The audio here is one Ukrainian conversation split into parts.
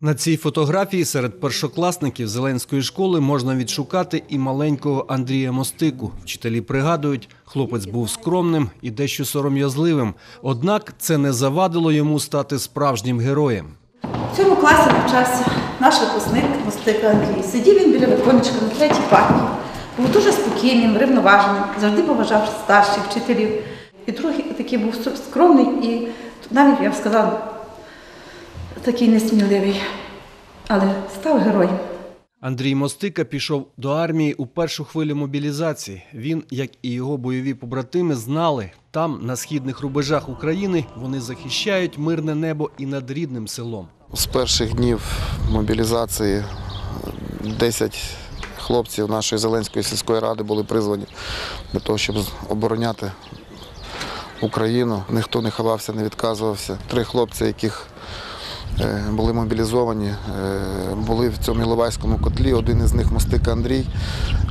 На цій фотографії серед першокласників Зеленської школи можна відшукати і маленького Андрія Мостику. Вчителі пригадують, хлопець був скромним і дещо сором'язливим. Однак це не завадило йому стати справжнім героєм. В цьому класі навчався наш випускник Мостика Андрій. Сидів він біля віконечка на третій парті. Був дуже спокійним, рівноваженим, завжди поважав старших вчителів. І трохи такий був скромний і навіть, я б сказала, такий несміливий. Але став героєм. Андрій Мостика пішов до армії у першу хвилю мобілізації. Він, як і його бойові побратими, знали, там, на східних рубежах України, вони захищають мирне небо і над рідним селом. З перших днів мобілізації 10 хлопців нашої Зеленської сільської ради були призвані для того, щоб обороняти Україну. Ніхто не ховався, не відказувався. Три хлопці, яких були мобілізовані, е, були в цьому Іловайському котлі. Один із них мостик Андрій,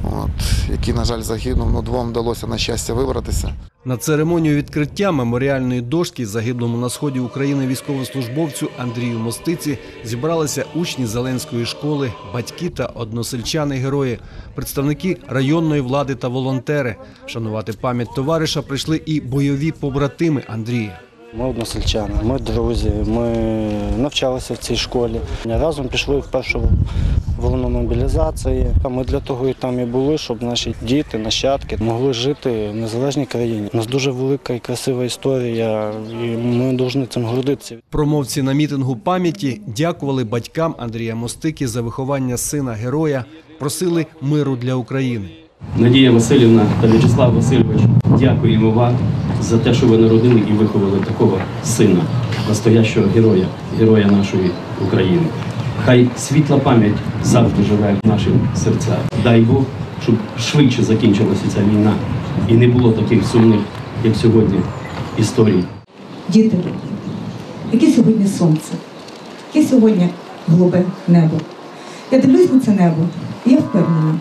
от, який, на жаль, загинув. Ну, двом вдалося на щастя вибратися. На церемонію відкриття меморіальної дошки загиблому на сході України військовослужбовцю Андрію Мостиці зібралися учні Зеленської школи, батьки та односельчани герої, представники районної влади та волонтери. Шанувати пам'ять товариша прийшли і бойові побратими Андрія. Ми односельчани, ми друзі, ми навчалися в цій школі. Разом пішли в першу волну мобілізації. Ми для того і там і були, щоб наші діти, нащадки могли жити в незалежній країні. У нас дуже велика і красива історія, і ми повинні цим гордитися. Промовці на мітингу пам'яті дякували батькам Андрія Мостики за виховання сина героя, просили миру для України. Надія Васильівна та В'ячеслав Васильович, дякуємо вам за те, що ви народили і виховали такого сина, настоящого героя, героя нашої України. Хай світла пам'ять завжди живе в наших серцях. Дай Бог, щоб швидше закінчилася ця війна і не було таких сумних, як сьогодні, історій. Діти, яке сьогодні сонце, яке сьогодні голубе небо. Я дивлюсь на це небо, і я впевнена,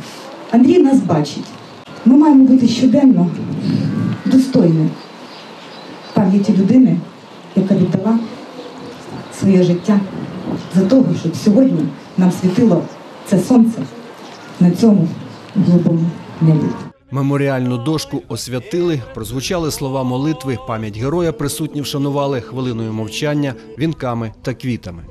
Андрій нас бачить. Ми маємо бути щоденно достойними пам'яті людини, яка віддала своє життя за того, щоб сьогодні нам світило це сонце на цьому голубому небі. Меморіальну дошку освятили, прозвучали слова молитви, пам'ять героя присутні вшанували хвилиною мовчання, вінками та квітами.